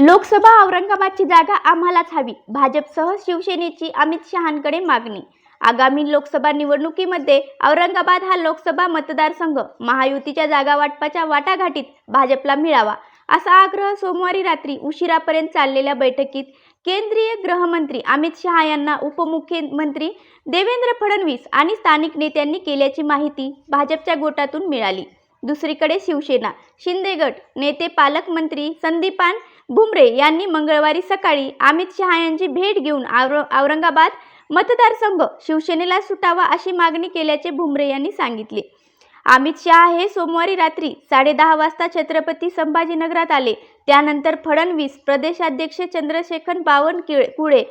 लोकसभा औरंगाबादची जागा आम्हालाच हवी. भाजपसह शिवसेनेची अमित शहांकडे मागणी. आगामी लोकसभा निवडणुकीमध्ये औरंगाबाद हा लोकसभा मतदारसंघ. महायुतीच्या जागा वाटपाच्या वाटाघाटीत भाजपला मिळावा असा आग्रह सोमवारी रात्री उशिरापर्यंत चाललेल्या बैठकीत केंद्रीय गृहमंत्री अमित शहा यांना उपमुख्यमंत्री देवेंद्र फडणवीस आणि स्थानिक नेत्यांनी केल्याची माहिती भाजपच्या गोटातून मिळाली. दुसरीकडे शिवसेना शिंदे गट नेते पालकमंत्री संदीपान भुमरे यांनी मंगळवारी सकाळी अमित शहा यांची भेट घेऊन और औरंगाबाद मतदारसंघ शिवसेनेला सुटावा अशी मागणी केल्याचे भुमरे यांनी सांगितले. अमित शहा हे सोमवारी रात्री साडेदहा वाजता छत्रपती संभाजीनगरात आले. त्यानंतर फडणवीस प्रदेशाध्यक्ष चंद्रशेखर बावनकुळे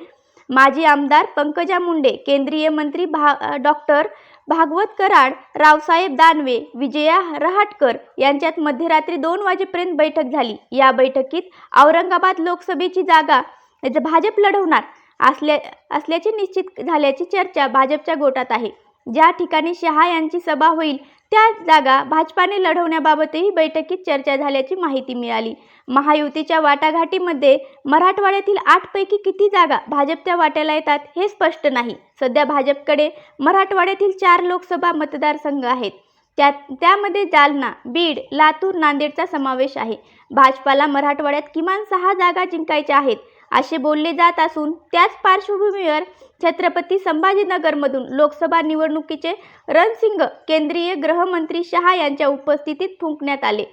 माजी आमदार पंकजा मुंडे केंद्रीय मंत्री भा डॉक्टर भागवत कराड रावसाहेब दानवे विजया रहाटकर यांच्यात मध्यरात्री दोन वाजेपर्यंत बैठक झाली. या बैठकीत औरंगाबाद लोकसभेची जागा भाजप लढवणार असल्या असल्याचे निश्चित झाल्याची चर्चा भाजपच्या गोटात आहे. ज्या ठिकाणी शहा यांची सभा होईल त्या जागा भाजपाने लढवण्याबाबतही बैठकीत चर्चा झाल्याची माहिती मिळाली. महायुतीच्या वाटाघाटीमध्ये मराठवाड्यातील आठपैकी किती जागा भाजपच्या वाट्याला येतात हे स्पष्ट नाही. सध्या भाजपकडे मराठवाड्यातील चार लोकसभा मतदारसंघ आहेत. त्यात त्यामध्ये जालना बीड लातूर नांदेडचा समावेश आहे. भाजपाला मराठवाड्यात किमान सहा जागा जिंकायच्या आहेत. असे बोलले जात असून त्याच पार्श्वभूमीवर छत्रपती संभाजीनगरमधून लोकसभा निवडणुकीचे रणसिंग केंद्रीय गृहमंत्री शहा यांच्या उपस्थितीत फुंकण्यात आले.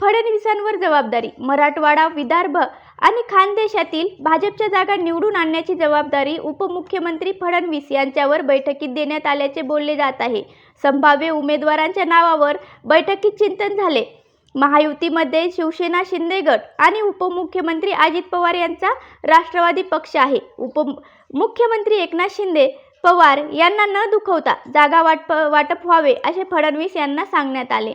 फडणवीसांवर जबाबदारी मराठवाडा विदर्भ आणि खानदेशातील भाजपच्या जागा निवडून आणण्याची जबाबदारी उपमुख्यमंत्री फडणवीस यांच्यावर बैठकीत देण्यात आल्याचे बोलले जात आहे. संभाव्य उमेदवारांच्या नावावर बैठकीत चिंतन झाले. महायुतीमध्ये शिवसेना शिंदे गट आणि उपमुख्यमंत्री अजित पवार यांचा राष्ट्रवादी पक्ष आहे. उप मुख्यमंत्री एकनाथ शिंदे पवार यांना न दुखवता जागा वाटप वाटप व्हावे असे फडणवीस यांना सांगण्यात आले.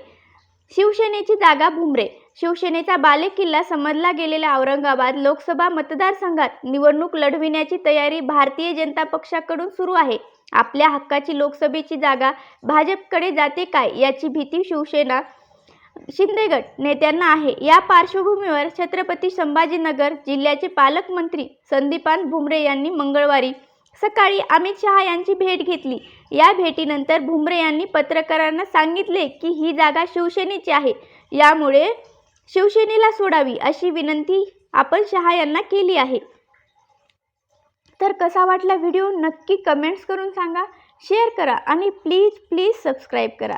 शिवसेनेची जागा भुमरे शिवसेनेचा बालेकिल्ला समजला गेलेल्या औरंगाबाद लोकसभा मतदारसंघात निवडणूक लढविण्याची तयारी भारतीय जनता पक्षाकडून सुरू आहे. आपल्या हक्काची लोकसभेची जागा भाजपकडे जाते काय याची भीती शिवसेना शिंदेगड नेत्यांना आहे. या पार्श्वभूमीवर छत्रपती संभाजीनगर जिल्ह्याचे पालकमंत्री संदीपान भुमरे यांनी मंगळवारी सकाळी अमित शहा यांची भेट घेतली. या भेटीनंतर भुमरे यांनी पत्रकारांना सांगितले की ही जागा शिवसेनेची आहे. यामुळे शिवसेनेला सोडावी अशी विनंती आपण शहा यांना केली आहे. तर कसा वाटला व्हिडिओ नक्की कमेंट्स करून सांगा शेअर करा आणि प्लीज प्लीज सबस्क्राईब करा.